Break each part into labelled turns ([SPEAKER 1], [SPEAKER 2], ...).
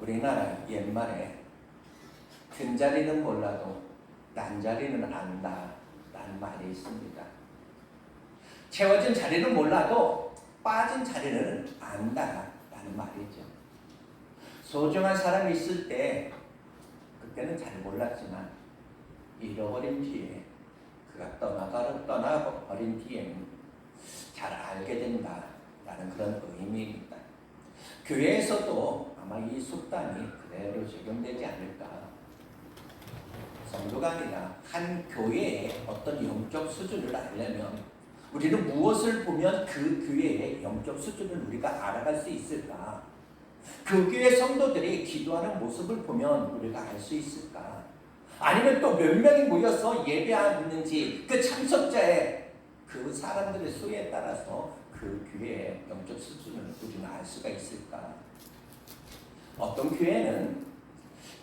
[SPEAKER 1] 우리나라 옛말에 든 자리는 몰라도 난 자리는 안다 라는 말이 있습니다. 채워진 자리는 몰라도 빠진 자리는 안다 라는 말이죠. 소중한 사람이 있을 때 그때는 잘 몰랐지만 잃어버린 뒤에 그가 떠나가 떠나버린 뒤에는 잘 알게 된다라는 그런 의미입니다. 교회에서도 아마 이 속담이 그대로 적용되지 않을까. 성도가 아니라 한 교회의 어떤 영적 수준을 알려면 우리는 무엇을 보면 그 교회의 영적 수준을 우리가 알아갈 수 있을까? 그 교회 성도들이 기도하는 모습을 보면 우리가 알 수 있을까? 아니면 또 몇 명이 모여서 예배하는지 그 참석자의 그 사람들의 수에 따라서 그 교회의 영적 수준을 우리는 알 수가 있을까? 어떤 교회는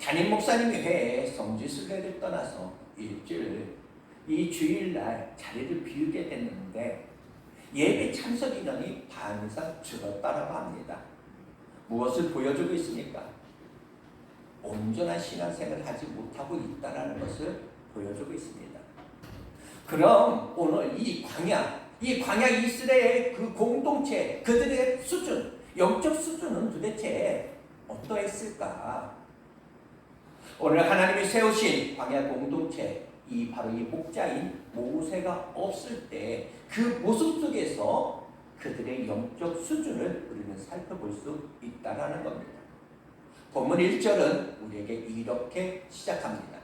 [SPEAKER 1] 담임 목사님이 회에 성지 순례를 떠나서 일주일 이 주일날 자리를 비우게 됐는데 예배 참석 인원이 반 이상 줄었다라고 합니다. 무엇을 보여주고 있습니까? 온전한 신앙생활을 하지 못하고 있다는 것을 보여주고 있습니다. 그럼 오늘 이 광야, 이 광야 이스라엘 그 공동체, 그들의 수준, 영적 수준은 도대체 어떠했을까? 오늘 하나님이 세우신 광야 공동체, 이 바로 이 목자인 모세가 없을 때 그 모습 속에서 그들의 영적 수준을 우리는 살펴볼 수 있다라는 겁니다. 본문 1절은 우리에게 이렇게 시작합니다.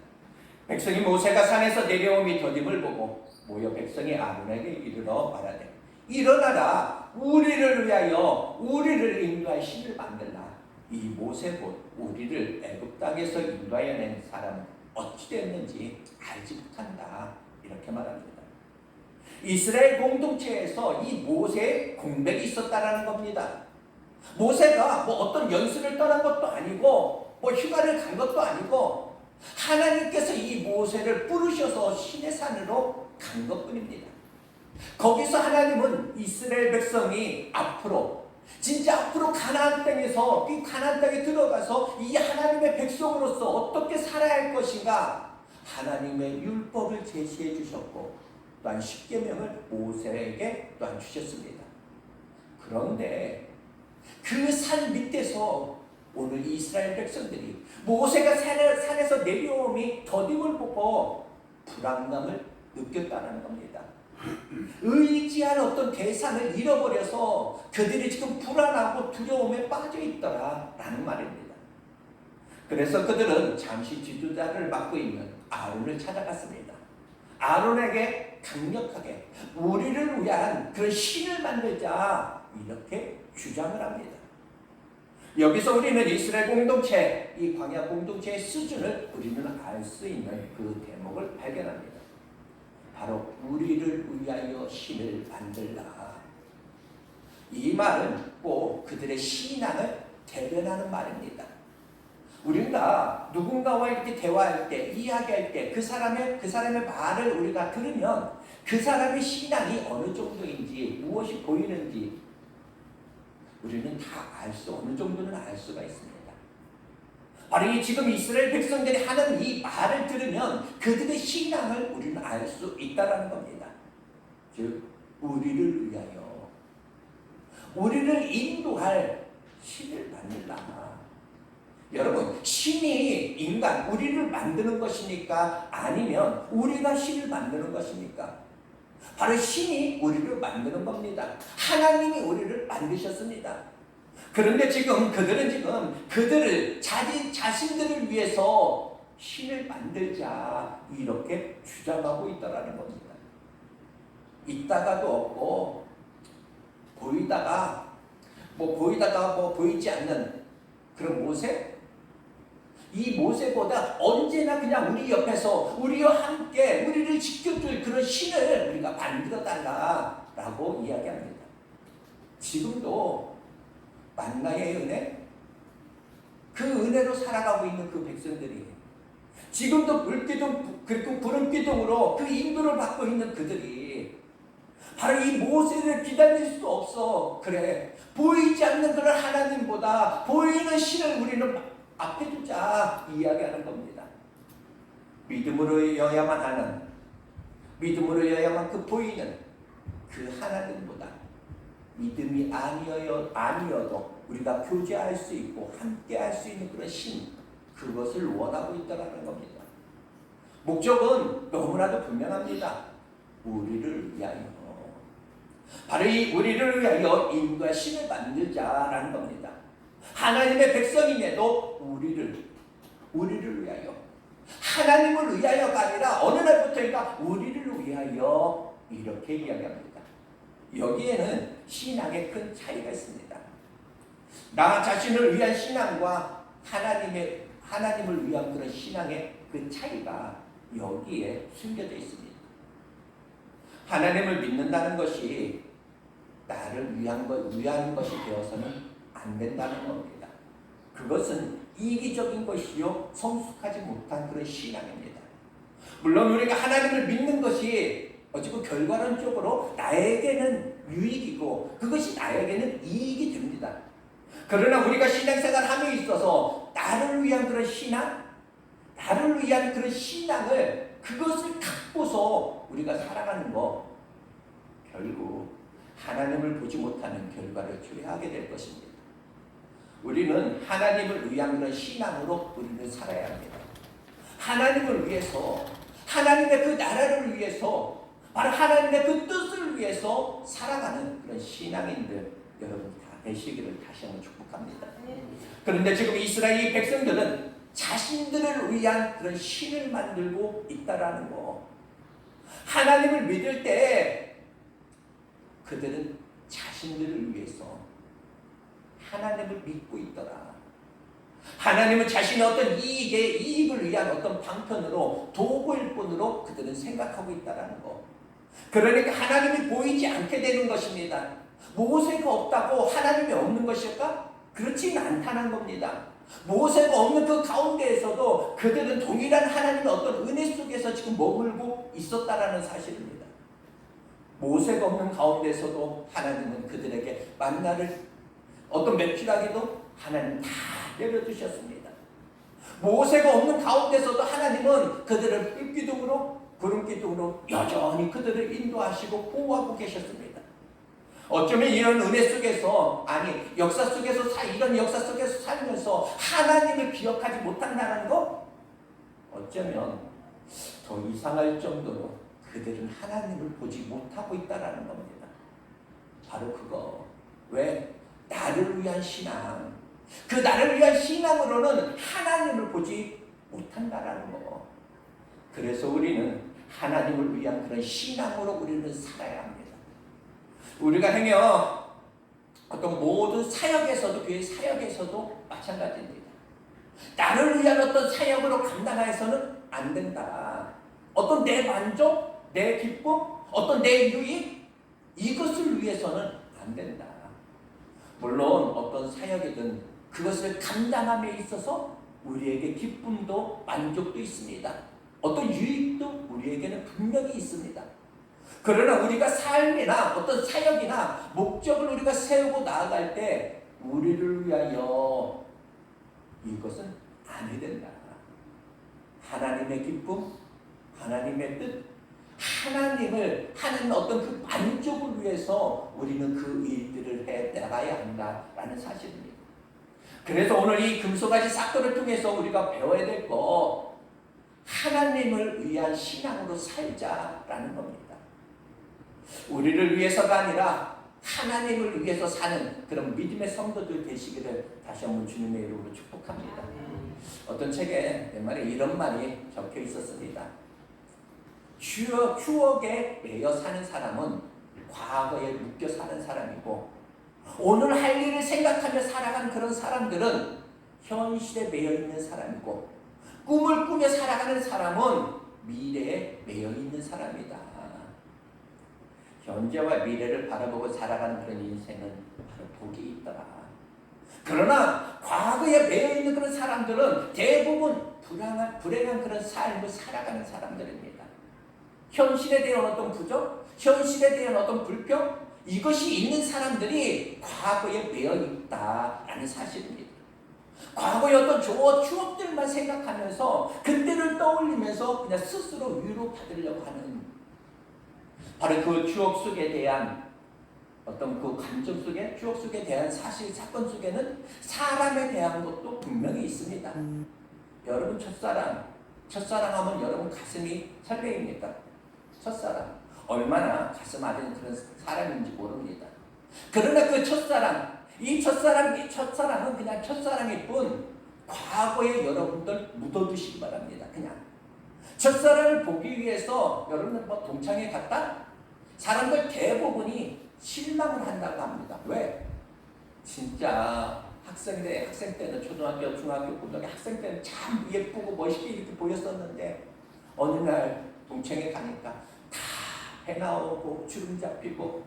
[SPEAKER 1] 백성이 모세가 산에서 내려오미 더딤을 보고 모여 백성이 아론에게 이르러 말하되 일어나라 우리를 위하여 우리를 인도할 신을 만들라 이 모세 곧 우리를 애굽 땅에서 인도하여 낸 사람은 어찌 됐는지 알지 못한다 이렇게 말합니다. 이스라엘 공동체에서 이 모세의 공백이 있었다라는 겁니다. 모세가 뭐 어떤 연수를 떠난 것도 아니고 뭐 휴가를 간 것도 아니고 하나님께서 이 모세를 부르셔서 신의 산으로 간 것뿐입니다. 거기서 하나님은 이스라엘 백성이 앞으로 진짜 앞으로 가나안 땅에서 이 가나안 땅에 들어가서 이 하나님의 백성으로서 어떻게 살아야 할 것인가 하나님의 율법을 제시해 주셨고 또한 십계명을 모세에게 또한 주셨습니다. 그런데 그 산 밑에서 오늘 이스라엘 백성들이 모세가 산에, 산에서 내려옴이 더딤을 보고 불안감을 느꼈다는 겁니다. 의지한 어떤 대상을 잃어버려서 그들이 지금 불안하고 두려움에 빠져 있더라라는 말입니다. 그래서 그들은 잠시 지도자를 맡고 있는 아론을 찾아갔습니다. 아론에게 강력하게 우리를 위한 그런 신을 만들자 이렇게 주장을 합니다. 여기서 우리는 이스라엘 공동체, 이 광야 공동체의 수준을 우리는 알 수 있는 그 대목을 발견합니다. 바로 우리를 위하여 신을 만들라. 이 말은 꼭 그들의 신앙을 대변하는 말입니다. 우리가 누군가와 이렇게 대화할 때, 이야기할 때, 그 사람의, 그 사람의 말을 우리가 들으면 그 사람의 신앙이 어느 정도인지, 무엇이 보이는지, 우리는 다 알 수, 어느 정도는 알 수가 있습니다. 바로 이 지금 이스라엘 백성들이 하는 이 말을 들으면 그들의 신앙을 우리는 알 수 있다라는 겁니다. 즉, 우리를 위하여, 우리를 인도할 신을 만들라. 여러분, 신이 인간, 우리를 만드는 것입니까? 아니면 우리가 신을 만드는 것입니까? 바로 신이 우리를 만드는 겁니다. 하나님이 우리를 만드셨습니다. 그런데 지금 그들은 지금 그들을 자기 자신들을 위해서 신을 만들자 이렇게 주장하고 있다라는 겁니다. 있다가도 없고 보이다가 뭐 보이다가 뭐 보이지 않는 그런 모세 이 모세보다 언제나 그냥 우리 옆에서 우리와 함께 우리를 지켜줄 그런 신을 우리가 만들어 달라라고 이야기합니다. 지금도 만나의 은혜? 그 은혜로 살아가고 있는 그 백성들이 지금도 불기둥 그리고 구름 기둥으로 그 인도를 받고 있는 그들이 바로 이 모세를 기다릴 수 없어. 그래 보이지 않는 그런 하나님보다 보이는 신을 우리는 앞에 두자. 이야기하는 겁니다. 믿음으로 여야만 하는 믿음으로 여야만 그 보이는 그 하나님보다 믿음이 아니어요 아니어도 우리가 교제할 수 있고 함께 할 수 있는 그런 신 그것을 원하고 있다라는 겁니다. 목적은 너무나도 분명합니다. 우리를 위하여 바로 이 우리를 위하여 인과 신을 만들자라는 겁니다. 하나님의 백성임에도 우리를 우리를 위하여 하나님을 위하여가 아니라 어느 날부터인가 우리를 위하여 이렇게 이야기합니다. 여기에는 신앙에 큰 차이가 있습니다. 나 자신을 위한 신앙과 하나님의 하나님을 위한 그런 신앙의 그 차이가 여기에 숨겨져 있습니다. 하나님을 믿는다는 것이 나를 위한 것 위한 것이 되어서는 안 된다는 겁니다. 그것은 이기적인 것이요 성숙하지 못한 그런 신앙입니다. 물론 우리가 하나님을 믿는 것이 어찌고 결과론적으로 나에게는 유익이고 그것이 나에게는 이익이 됩니다. 그러나 우리가 신앙생활 함에 있어서 나를 위한 그런 신앙, 나를 위한 그런 신앙을 그것을 갖고서 우리가 살아가는 거 결국 하나님을 보지 못하는 결과를 초래하게 될 것입니다. 우리는 하나님을 위한 그런 신앙으로 우리는 살아야 합니다. 하나님을 위해서 하나님의 그 나라를 위해서 바로 하나님의 그 뜻을 위해서 살아가는 그런 신앙인들 여러분 다 되시기를 다시 한번 축복합니다. 그런데 지금 이스라엘 백성들은 자신들을 위한 그런 신을 만들고 있다라는 거. 하나님을 믿을 때 그들은 자신들을 위해서 하나님을 믿고 있더라. 하나님은 자신의 어떤 이익의 이익을 위한 어떤 방편으로 도구일 뿐으로 그들은 생각하고 있다라는 거. 그러니까 하나님이 보이지 않게 되는 것입니다. 모세가 없다고 하나님이 없는 것일까? 그렇지는 않다는 겁니다. 모세가 없는 그 가운데에서도 그들은 동일한 하나님의 어떤 은혜 속에서 지금 머물고 있었다라는 사실입니다. 모세가 없는 가운데서도 하나님은 그들에게 만나를 어떤 메추라기도 하나님 다 내려주셨습니다. 모세가 없는 가운데서도 하나님은 그들을 뿔기둥으로 구름기둥으로 여전히 그들을 인도하시고 보호하고 계셨습니다. 어쩌면 이런 은혜 속에서 아니 역사 속에서 사 이런 역사 속에서 살면서 하나님을 기억하지 못한다는 거 어쩌면 더 이상할 정도로 그들은 하나님을 보지 못하고 있다라는 겁니다. 바로 그거 왜 나를 위한 신앙 그 나를 위한 신앙으로는 하나님을 보지 못한다라는 거. 그래서 우리는 하나님을 위한 그런 신앙으로 우리는 살아야 합니다. 우리가 행여 어떤 모든 사역에서도 교회 사역에서도 마찬가지입니다. 나를 위한 어떤 사역으로 감당해서는 안 된다. 어떤 내 만족, 내 기쁨, 어떤 내 유익 이것을 위해서는 안 된다. 물론 어떤 사역이든 그것을 감당함에 있어서 우리에게 기쁨도 만족도 있습니다. 어떤 유익도 우리에게는 분명히 있습니다. 그러나 우리가 삶이나 어떤 사역이나 목적을 우리가 세우고 나아갈 때 우리를 위하여 이것은 아니 된다. 하나님의 기쁨, 하나님의 뜻, 하나님을 하는 어떤 그 만족을 위해서 우리는 그 일들을 해 나가야 한다라는 사실입니다. 그래서 오늘 이 금소가지 사건을 통해서 우리가 배워야 될 거 하나님을 위한 신앙으로 살자라는 겁니다. 우리를 위해서가 아니라 하나님을 위해서 사는 그런 믿음의 성도들 되시기를 다시 한번 주님의 이름으로 축복합니다. 어떤 책에 옛말에 이런 말이 적혀 있었습니다. 추억, 추억에 매여 사는 사람은 과거에 묶여 사는 사람이고 오늘 할 일을 생각하며 살아가는 그런 사람들은 현실에 매여 있는 사람이고 꿈을 꾸며 살아가는 사람은 미래에 매여 있는 사람이다. 현재와 미래를 바라보고 살아가는 그런 인생은 바로 복이 있더라. 그러나 과거에 매여 있는 그런 사람들은 대부분 불안한 불행한 그런 삶을 살아가는 사람들입니다. 현실에 대한 어떤 부정, 현실에 대한 어떤 불평, 이것이 있는 사람들이 과거에 매여 있다라는 사실입니다. 과거의 어떤 좋은 추억들만 생각하면서 그때를 떠올리면서 그냥 스스로 위로받으려고 하는 바로 그 추억 속에 대한 어떤 그 감정 속에 추억 속에 대한 사실 사건 속에는 사람에 대한 것도 분명히 있습니다. 여러분 첫사랑 첫사랑 하면 여러분 가슴이 설레입니까? 첫사랑 얼마나 가슴 아린 그런 사람인지 모릅니다. 그러나 그 첫사랑 이 첫사랑 첫사랑은 그냥 첫사랑일 뿐 과거에 여러분들 묻어두시기 바랍니다. 그냥 첫사랑을 보기 위해서 여러분들 뭐 동창회 갔다 사람들 대부분이 실망을 한다고 합니다. 왜? 진짜 학생 때 학생 때는 초등학교, 중학교, 고등학교 학생 때는 참 예쁘고 멋있게 이렇게 보였었는데 어느 날 동창회 가니까 다해 나오고 주름 잡히고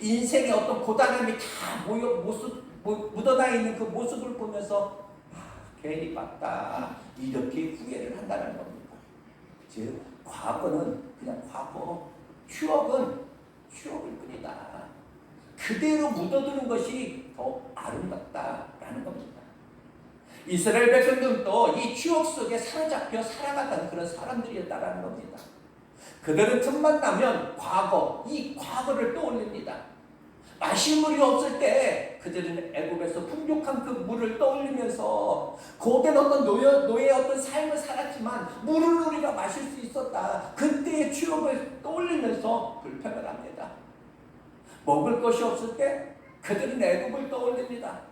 [SPEAKER 1] 인생의 어떤 고단함이 다 모여 모습 모- 묻어나 있는 그 모습을 보면서 아, 괜히 봤다 이렇게 후회를 한다는 겁니다. 즉 과거는 그냥 과거, 추억은 추억일 뿐이다. 그대로 묻어두는 것이 더 아름답다라는 겁니다. 이스라엘 백성들도 이 추억 속에 사로잡혀 살아가던 그런 사람들이었다라는 겁니다. 그들은 틈만 나면 과거, 이 과거를 떠올립니다. 마실 물이 없을 때 그들은 애굽에서 풍족한 그 물을 떠올리면서 고된 어떤 노예, 노예의 어떤 삶을 살았지만 물을 우리가 마실 수 있었다. 그때의 추억을 떠올리면서 불평을 합니다. 먹을 것이 없을 때 그들은 애굽을 떠올립니다.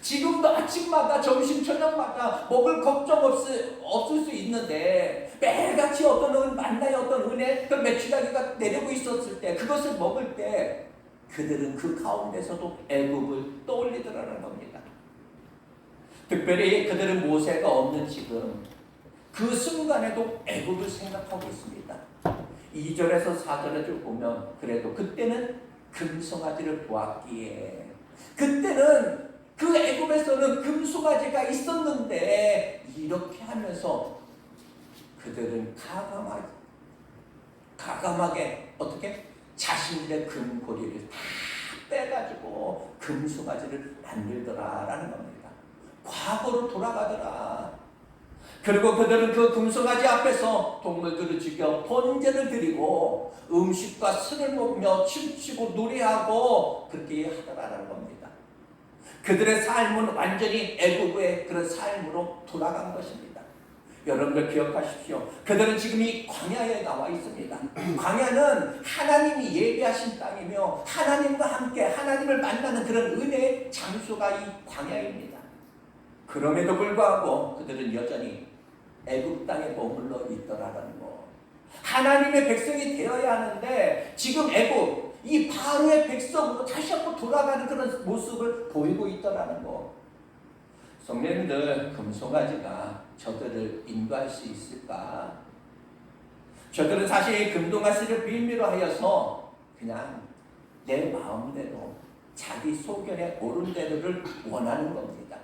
[SPEAKER 1] 지금도 아침마다 점심 저녁마다 먹을 걱정 없을, 없을 수 있는데 매일같이 어떤 은 만나의 어떤 은혜 그 매출하기가 내리고 있었을 때 그것을 먹을 때 그들은 그 가운데서도 애굽을 떠올리더라는 겁니다. 특별히 그들은 모세가 없는 지금 그 순간에도 애굽을 생각하고 있습니다. 2절에서 4절을 보면 그래도 그때는 금송아지를 보았기에 그때는 그 애굽에서는 금송아지가 있었는데 이렇게 하면서 그들은 가감하게 가감하게 어떻게 자신들의 금고리를 다 빼가지고 금송아지를 만들더라라는 겁니다. 과거로 돌아가더라. 그리고 그들은 그 금송아지 앞에서 동물들을 죽여 번제를 드리고 음식과 술을 먹으며 춤추고 노래하고 그렇게 하더라라는 겁니다. 그들의 삶은 완전히 애국의 그런 삶으로 돌아간 것입니다. 여러분들 기억하십시오. 그들은 지금 이 광야에 나와 있습니다. 광야는 하나님이 예비하신 땅이며 하나님과 함께 하나님을 만나는 그런 은혜의 장소가 이 광야입니다. 그럼에도 불구하고 그들은 여전히 애굽 땅에 머물러 있더라는 거. 하나님의 백성이 되어야 하는데 지금 애굽 이 바로의 백성으로 다시 한번 돌아가는 그런 모습을 보이고 있더라는 거. 성령님들 금송아지가 저들을 인도할 수 있을까? 저들은 사실 금동아씨를 빌미로 하여서 그냥 내 마음대로 자기 소견에 옳은 대로를 원하는 겁니다.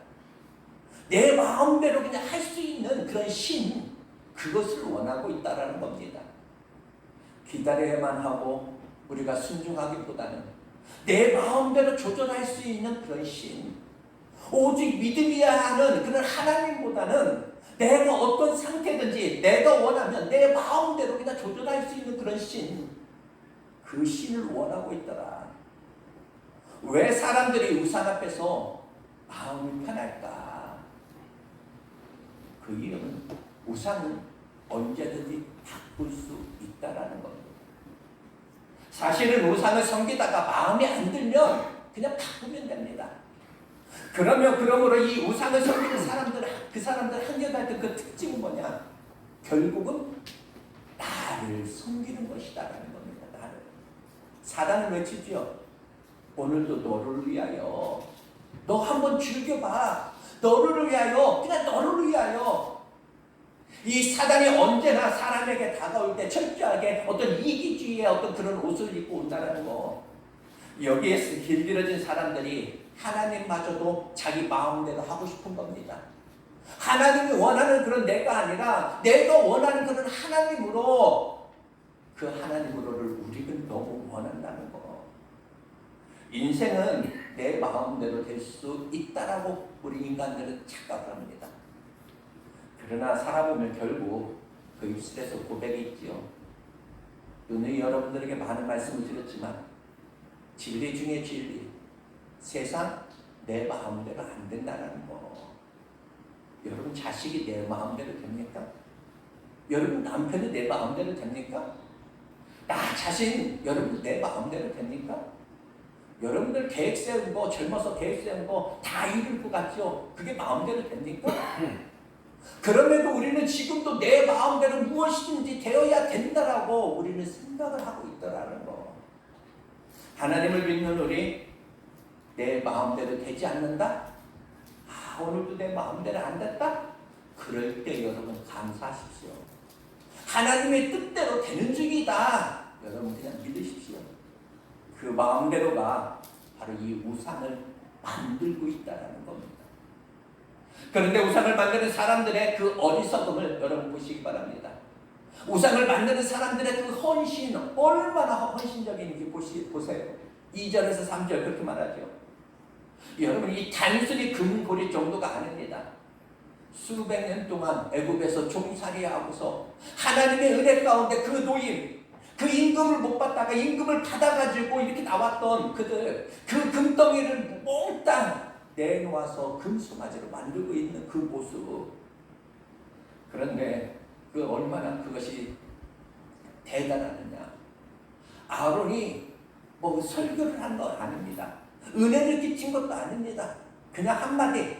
[SPEAKER 1] 내 마음대로 그냥 할 수 있는 그런 신 그것을 원하고 있다라는 겁니다. 기다려야만 하고 우리가 순종하기보다는 내 마음대로 조절할 수 있는 그런 신 오직 믿음이야 하는 그런 하나님보다는 내가 어떤 상태든지 내가 원하면 내 마음대로 그냥 조절할 수 있는 그런 신, 그 신을 원하고 있더라. 왜 사람들이 우상 앞에서 마음이 편할까? 그 이유는 우상은 언제든지 바꿀 수 있다라는 겁니다. 사실은 우상을 섬기다가 마음에 안 들면 그냥 바꾸면 됩니다. 그러면 그러므로 이 우상을 섬기는 사람들 그 사람들 한결같은 그 특징은 뭐냐? 결국은 나를 섬기는 것이다라는 겁니다. 나를 사단은 외치죠. 오늘도 너를 위하여 너 한번 즐겨봐. 너를 위하여 그냥 너를 위하여 이 사단이 언제나 사람에게 다가올 때 철저하게 어떤 이기주의의 어떤 그런 옷을 입고 온다는 거 여기에 길들여진 사람들이 하나님마저도 자기 마음대로 하고 싶은 겁니다. 하나님이 원하는 그런 내가 아니라 내가 원하는 그런 하나님으로 그 하나님으로를 우리는 너무 원한다는 거. 인생은 내 마음대로 될 수 있다라고 우리 인간들은 착각을 합니다. 그러나 살아보면 결국 그 입술에서 고백이 있지요. 오늘 여러분들에게 많은 말씀을 드렸지만 진리 중에 진리. 세상 내 마음대로 안 된다는 거. 여러분 자식이 내 마음대로 됩니까? 여러분 남편이 내 마음대로 됩니까? 나 자신 여러분 내 마음대로 됩니까? 여러분들 계획 세운 거 젊어서 계획 세운 거 다 이룰 것 같죠? 그게 마음대로 됩니까? 그럼에도 우리는 지금도 내 마음대로 무엇이든지 되어야 된다라고 우리는 생각을 하고 있더라는 거. 하나님을 믿는 우리 내 마음대로 되지 않는다? 아 오늘도 내 마음대로 안 됐다? 그럴 때 여러분 감사하십시오. 하나님의 뜻대로 되는 중이다. 여러분 그냥 믿으십시오. 그 마음대로가 바로 이 우상을 만들고 있다는 겁니다. 그런데 우상을 만드는 사람들의 그 어리석음을 여러분 보시기 바랍니다. 우상을 만드는 사람들의 그 헌신 얼마나 헌신적인지 보시, 보세요. 2절에서 3절 그렇게 말하죠. 여러분 이 단순히 금고리 정도가 아닙니다. 수백 년 동안 애굽에서 종살이하고서 하나님의 은혜 가운데 그 노임 그 임금을 못 받다가 임금을 받아가지고 이렇게 나왔던 그들 그 금덩이를 몽땅 내놓아서 금송아지로 만들고 있는 그 모습. 그런데 그 얼마나 그것이 대단하느냐. 아론이 뭐 설교를 한거 아닙니다 은혜를 끼친 것도 아닙니다. 그냥 한마디.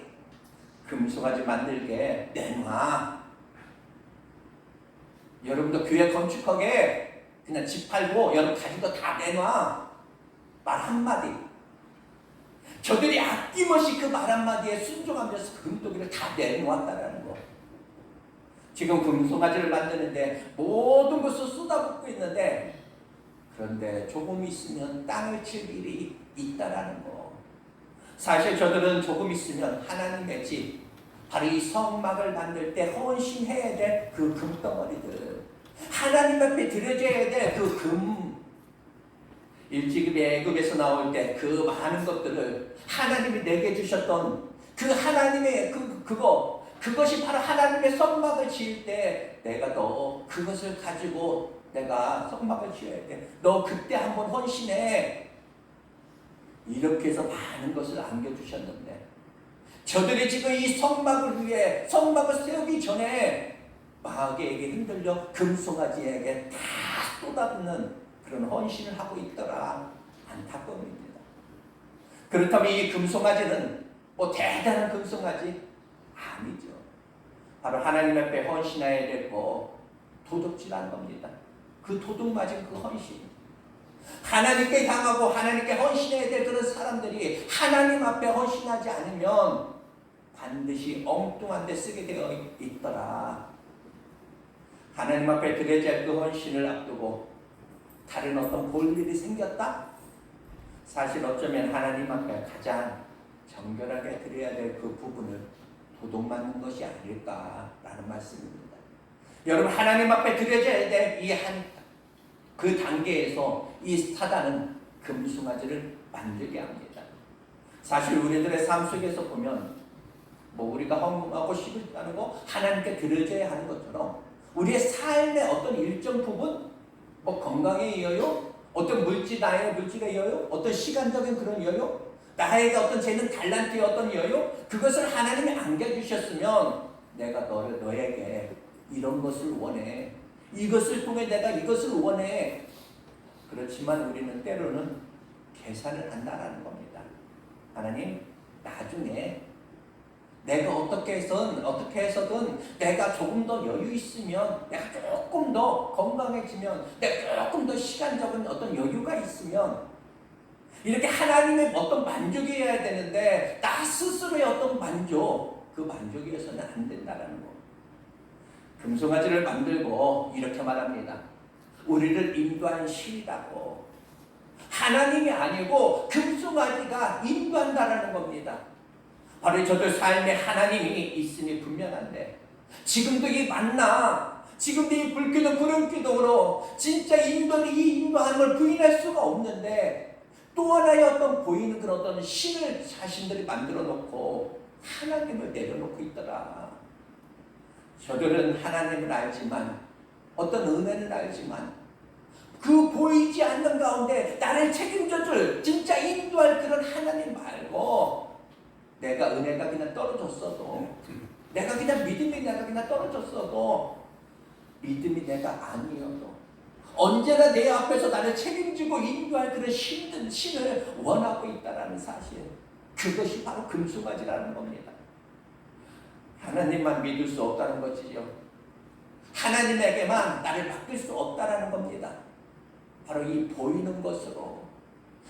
[SPEAKER 1] 금송아지 만들게 내놔. 여러분도 교회 건축하게 그냥 집 팔고 여러분 가진 거 다 내놔. 말 한마디. 저들이 아낌없이 그 말 한마디에 순종하면서 그 금도기를 다 내놓았다라는 거. 지금 금송아지를 만드는데 모든 것을 쏟아붓고 있는데 그런데 조금 있으면 땅을 칠 일이 있다라는 거 사실 저들은 조금 있으면 하나님의 집 바로 이 성막을 만들 때 헌신해야 될 그 금덩어리들 하나님 앞에 드려져야 될 그 금 일찍이 애굽에서 나올 때 그 많은 것들을 하나님이 내게 주셨던 그 하나님의 그 그거 그것이 바로 하나님의 성막을 지을 때 내가 너 그것을 가지고 내가 성막을 지어야 돼. 너 그때 한번 헌신해. 이렇게 해서 많은 것을 안겨주셨는데 저들이 지금 이 성막을 위해 성막을 세우기 전에 마귀에게 흔들려 금송아지에게 다 쏟아붓는 그런 헌신을 하고 있더라 안타까움입니다. 그렇다면 이 금송아지는 뭐 대단한 금송아지 아니죠. 바로 하나님 앞에 헌신해야 될거 도둑질한 겁니다. 그 도둑 맞은 그 헌신. 하나님께 당하고 하나님께 헌신해야 될 그런 사람들이 하나님 앞에 헌신하지 않으면 반드시 엉뚱한 데 쓰게 되어 있더라. 하나님 앞에 드려야 할그 헌신을 앞두고 다른 어떤 볼 일이 생겼다? 사실 어쩌면 하나님 앞에 가장 정결하게 드려야 될 그 부분을 도둑 맞는 것이 아닐까라는 말씀입니다. 여러분 하나님 앞에 드려져야 될 이 한 그 단계에서 이 사단은 금송아지를 만들게 합니다. 사실 우리들의 삶 속에서 보면 뭐 우리가 헌금하고 시급하는 거 하나님께 드려져야 하는 것처럼 우리의 삶의 어떤 일정 부분 뭐 건강의 여유 어떤 물질 나의 물질의 여유 어떤 시간적인 그런 여유 나에게 어떤 재능 달란트의 어떤 여유 그것을 하나님이 안겨주셨으면 내가 너를 너에게 이런 것을 원해. 이것을 통해 내가 이것을 원해 그렇지만 우리는 때로는 계산을 한다라는 겁니다 하나님 나중에 내가 어떻게 해선 어떻게 해서든 내가 조금 더 여유 있으면 내가 조금 더 건강해지면 내가 조금 더 시간적인 어떤 여유가 있으면 이렇게 하나님의 어떤 만족이어야 되는데 나 스스로의 어떤 만족 그 만족이어서는 안 된다는 거. 금송아지를 만들고 이렇게 말합니다. 우리를 인도한 신이라고. 하나님이 아니고 금송아지가 인도한다라는 겁니다. 바로 저들 삶에 하나님이 있으니 분명한데 지금도 이 만나 지금도 이 불기도 구름기도로 진짜 인도는 이 인도함을 부인할 수가 없는데 또 하나의 어떤 보이는 그런 어떤 신을 자신들이 만들어 놓고 하나님을 내려놓고 있더라. 저들은 하나님을 알지만 어떤 은혜는 알지만 그 보이지 않는 가운데 나를 책임져줄 진짜 인도할 그런 하나님 말고 내가 은혜가 그냥 떨어졌어도 내가 그냥 믿음이 내가 그냥 떨어졌어도 믿음이 내가 아니어도 언제나 내 앞에서 나를 책임지고 인도할 그런 힘든 신을 원하고 있다라는 사실 그것이 바로 금수가지라는 겁니다. 하나님만 믿을 수 없다는 것이죠. 하나님에게만 나를 맡길 수 없다라는 겁니다. 바로 이 보이는 것으로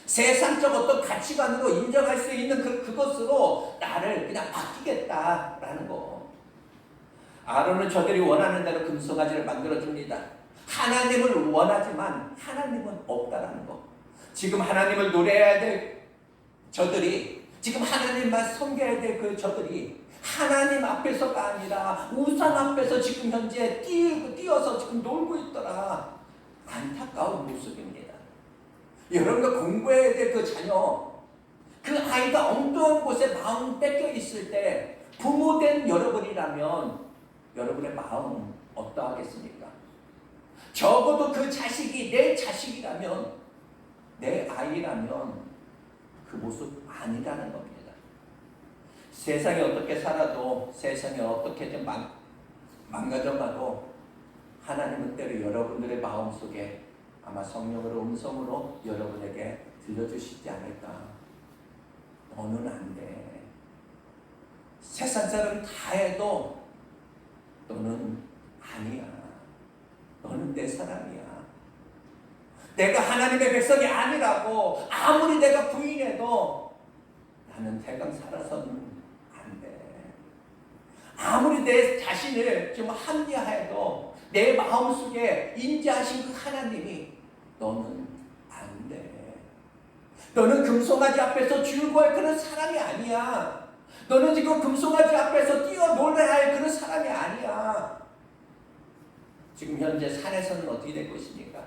[SPEAKER 1] 세상적 어떤 가치관으로 인정할 수 있는 그, 그것으로 나를 그냥 맡기겠다라는 거. 아론은 저들이 원하는 대로 금송아지를 만들어줍니다. 하나님을 원하지만 하나님은 없다라는 거. 지금 하나님을 노래해야 될 저들이 지금 하나님만 섬겨야 될 그 저들이 하나님 앞에서가 아니라 우상 앞에서 지금 현재 뛰고 뛰어서 지금 놀고 있더라. 안타까운 모습입니다. 여러분가 공부해야 될 그 자녀, 그 아이가 엉뚱한 곳에 마음 뺏겨 있을 때 부모된 여러분이라면 여러분의 마음 어떠하겠습니까? 적어도 그 자식이 내 자식이라면 내 아이라면 그 모습 아니라는 겁니다. 세상이 어떻게 살아도 세상이 어떻게든 망, 망가져가도 하나님은 때로 여러분들의 마음속에 아마 성령으로 음성으로 여러분에게 들려주시지 않을까. 너는 안 돼. 세상 사람 다 해도 너는 아니야. 너는 내 사람이야. 내가 하나님의 백성이 아니라고 아무리 내가 부인해도 나는 대강 살아서는 안 돼. 아무리 내 자신을 좀 합리화해도 내 마음속에 인지하신 그 하나님이 너는 안 돼. 너는 금송아지 앞에서 즐거워할 그런 사람이 아니야. 너는 지금 금송아지 앞에서 뛰어놀아야 할 그런 사람이 아니야. 지금 현재 산에서는 어떻게 되고 있습니까?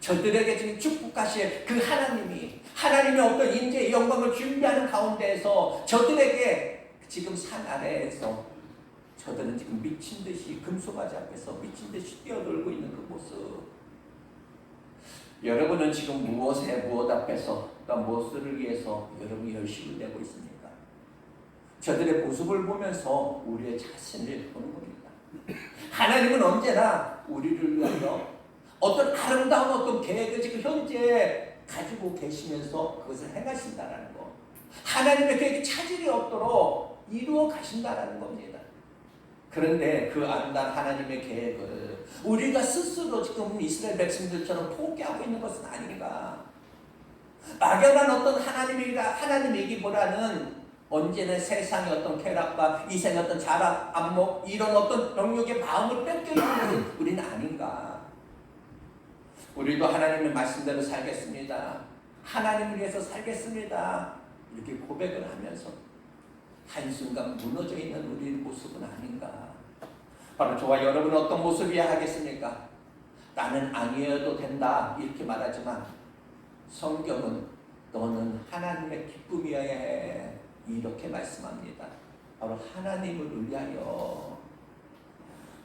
[SPEAKER 1] 저들에게 지금 축복하실 그 하나님이 하나님의 어떤 인재의 영광을 준비하는 가운데에서 저들에게 지금 산 아래에서 저들은 지금 미친 듯이 금송아지 앞에서 미친 듯이 뛰어놀고 있는 그 모습. 여러분은 지금 무엇에 무엇 앞에서 또 무엇을 위해서 여러분이 열심을 내고 있습니까? 저들의 모습을 보면서 우리의 자신을 보는 겁니다. 하나님은 언제나 우리를 위하여 어떤 아름다운 어떤 계획을 지금 현재 가지고 계시면서 그것을 행하신다라는 거. 하나님의 계획이 차질이 없도록 이루어 가신다라는 겁니다. 그런데 그 아름다운 하나님의 계획을 우리가 스스로 지금 이스라엘 백성들처럼 포기하고 있는 것은 아닌가. 막연한 어떤 하나님이라 하나님이기보다는 언제나 세상의 어떤 쾌락과 이생의 어떤 자락, 안목 이런 어떤 영역의 마음을 것은 우리는 아닌가. 우리도 하나님의 말씀대로 살겠습니다. 하나님을 위해서 살겠습니다. 이렇게 고백을 하면서 한순간 무너져 있는 우리의 모습은 아닌가. 바로 저와 여러분은 어떤 모습이어야 하겠습니까? 나는 아니어도 된다. 이렇게 말하지만 성경은 너는 하나님의 기쁨이어야 해. 이렇게 말씀합니다. 바로 하나님을 위하여.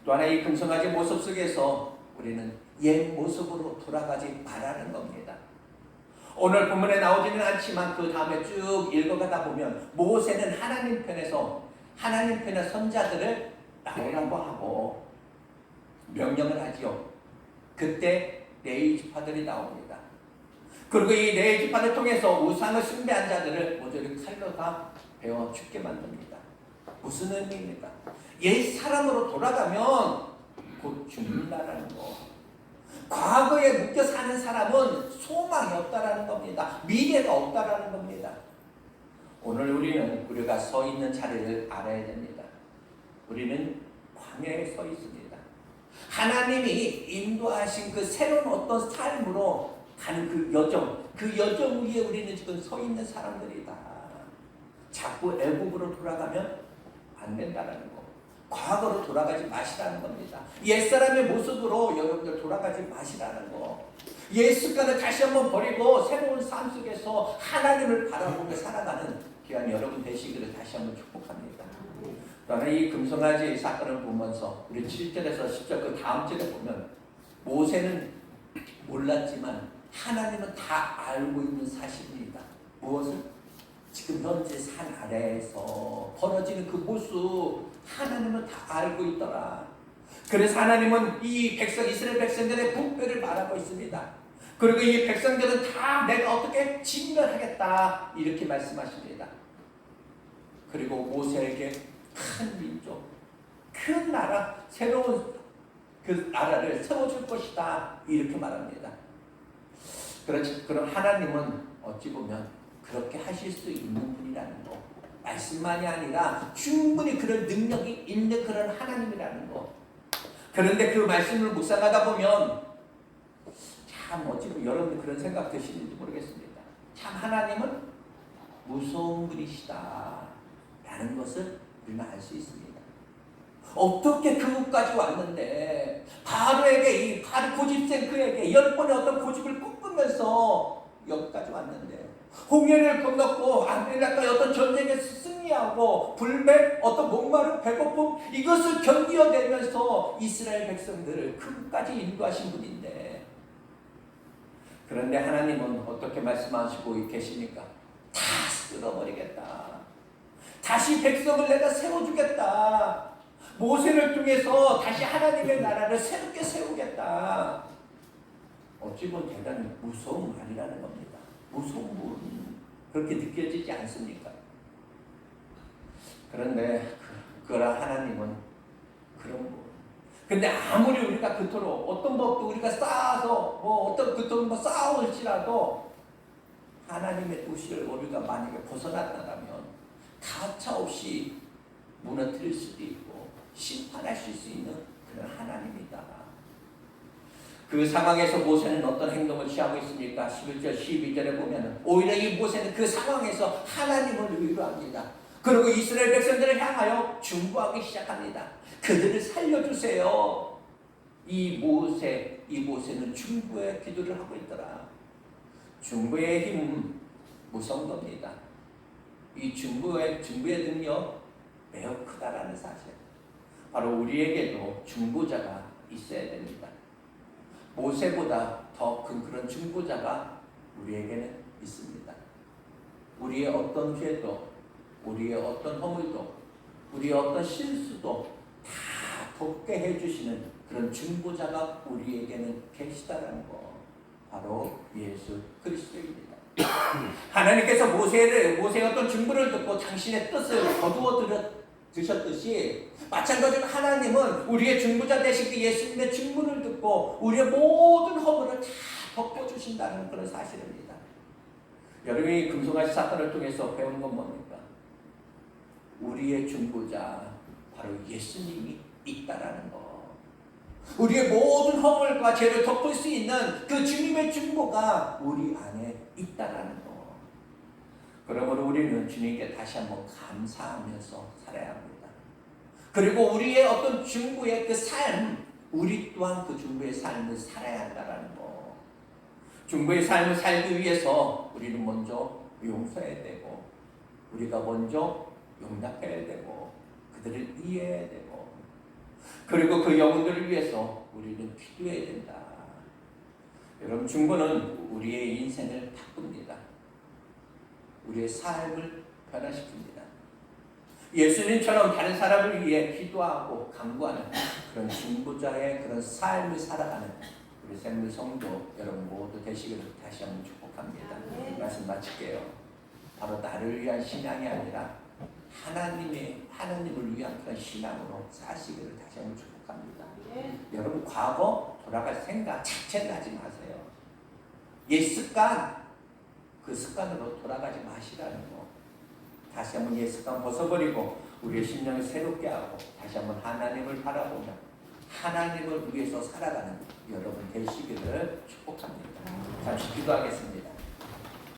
[SPEAKER 1] 또 하나 이 금성아지 모습 속에서 우리는 옛 모습으로 돌아가지 말라는 겁니다. 오늘 본문에 나오지는 않지만 그 다음에 쭉 읽어가다 보면 모세는 하나님 편에서 하나님 편의 선자들을 나오라고 하고 명령을 하지요. 그때 네이 지파들이 나옵니다. 그리고 이 네이 지파를 통해서 우상을 숭배한 자들을 모조리 칼로 다 베어 죽게 만듭니다. 무슨 의미입니까? 옛 사람으로 돌아가면 곧 죽는다라는 거. 과거에 묶여 사는 사람은 소망이 없다라는 겁니다. 미래가 없다라는 겁니다. 오늘 우리는 우리가 서 있는 자리를 알아야 됩니다. 우리는 광야에 서 있습니다. 하나님이 인도하신 그 새로운 어떤 삶으로 가는 그 여정, 그 여정 위에 우리는 지금 서 있는 사람들이다. 자꾸 애국으로 돌아가면 안 된다라는 거. 과거로 돌아가지 마시라는 겁니다. 옛사람의 모습으로 여러분들 돌아가지 마시라는 거. 옛 습관을 다시 한번 버리고 새로운 삶 속에서 하나님을 바라보며 살아가는 귀한 여러분 되시기를 다시 한번 축복합니다. 저는 이 금송아지 사건을 보면서 우리 7절에서 10절 그 다음 절에 보면 모세는 몰랐지만 하나님은 다 알고 있는 사실입니다. 무엇을? 지금 현재 산 아래에서 벌어지는 그 모습 하나님은 다 알고 있더라. 그래서 하나님은 이 백성 이스라엘 백성들의 분별을 말하고 있습니다. 그리고 이 백성들은 다 내가 어떻게 진멸하겠다 이렇게 말씀하십니다. 그리고 모세에게 큰 민족, 큰 나라, 새로운 그 나라를 세워줄 것이다 이렇게 말합니다. 그렇지 그럼 하나님은 어찌 보면 그렇게 하실 수 있는 분이라는 거. 말씀만이 아니라 충분히 그런 능력이 있는 그런 하나님이라는 거. 그런데 그 말씀을 묵상하다 보면 참 어찌 보면 여러분들 그런 생각 드시는지 모르겠습니다. 참 하나님은 무서운 분이시다. 라는 것을 우리는 알 수 있습니다. 어떻게 그곳까지 왔는데 바로에게 이 바로 고집생 그에게 열 번의 어떤 고집을 꺾으면서 여기까지 왔는데 홍해를 건넜고 아멜렉과의 어떤 전쟁에 승리하고 불배 어떤 목마른 배고픔 이것을 견디어내면서 이스라엘 백성들을 그곳까지 인도하신 분인데 그런데 하나님은 어떻게 말씀하시고 계십니까? 다 쓸어버리겠다. 다시 백성을 내가 세워주겠다. 모세를 통해서 다시 하나님의 나라를 새롭게 세우겠다. 어찌 보면 대단히 무서운 말이라는 겁니다. 무서운 분. 그렇게 느껴지지 않습니까? 그런데 그, 그러나 하나님은 그런 분. 근데 아무리 우리가 그토록 어떤 법도 우리가 쌓아서 뭐 어떤 그토록 뭐 쌓아올지라도 하나님의 도시를 우리가 만약에 벗어났다면 가차없이 무너뜨릴 수도 있고 심판하실 수 있는 그런 하나님이다. 그 상황에서 모세는 어떤 행동을 취하고 있습니까? 11절, 12절에 보면 오히려 이 모세는 그 상황에서 하나님을 위로합니다. 그리고 이스라엘 백성들을 향하여 중보하기 시작합니다. 그들을 살려주세요. 이 모세, 이 모세는 중보의 기도를 하고 있더라. 중보의 힘 무서운 겁니다. 이 중보의 중보의 능력 매우 크다라는 사실. 바로 우리에게도 중보자가 있어야 됩니다. 모세보다 더 큰 그런 중보자가 우리에게는 있습니다. 우리의 어떤 죄도, 우리의 어떤 허물도, 우리의 어떤 실수도 다 돕게 해주시는 그런 중보자가 우리에게는 계시다는 거. 바로 예수 그리스도입니다. 하나님께서 모세를 모세의 어떤 중보를 듣고 당신의 뜻을 거두어 드셨듯이 마찬가지로 하나님은 우리의 중보자 되신 그 예수님의 중보를 듣고 우리의 모든 허물을 다 덮어주신다는 그런 사실입니다. 여러분이 금송아지 사건을 통해서 배우는 건 뭡니까? 우리의 중보자 바로 예수님이 있다라는 거. 우리의 모든 허물과 죄를 덮을 수 있는 그 주님의 중보가 우리 안에 있다라는 거. 그러므로 우리는 주님께 다시 한번 감사하면서 살아야 합니다. 그리고 우리의 어떤 중보의 그 삶, 우리 또한 그 중보의 삶을 살아야 한다라는 거. 중보의 삶을 살기 위해서 우리는 먼저 용서해야 되고, 우리가 먼저 용납해야 되고, 그들을 이해해야 되고, 그리고 그 영혼들을 위해서 우리는 기도해야 된다. 여러분, 중보는 우리의 인생을 바꿉니다. 우리의 삶을 변화시킵니다. 예수님처럼 다른 사람을 위해 기도하고 강구하는 그런 중보자의 그런 삶을 살아가는 우리 샘물 성도 여러분 모두 되시기를 다시 한번 축복합니다. 말씀 마칠게요. 바로 나를 위한 신앙이 아니라 하나님의 하나님을 위한 그런 신앙으로 사시기를 다시 한번 축복합니다. 여러분 과거 돌아갈 생각 자체를 하지 마세요. 옛 습관 그 습관으로 돌아가지 마시라는 거. 다시 한번 옛 습관 벗어버리고 우리의 심령을 새롭게 하고 다시 한번 하나님을 바라보며 하나님을 위해서 살아가는 여러분 되시기를 축복합니다. 잠시 기도하겠습니다.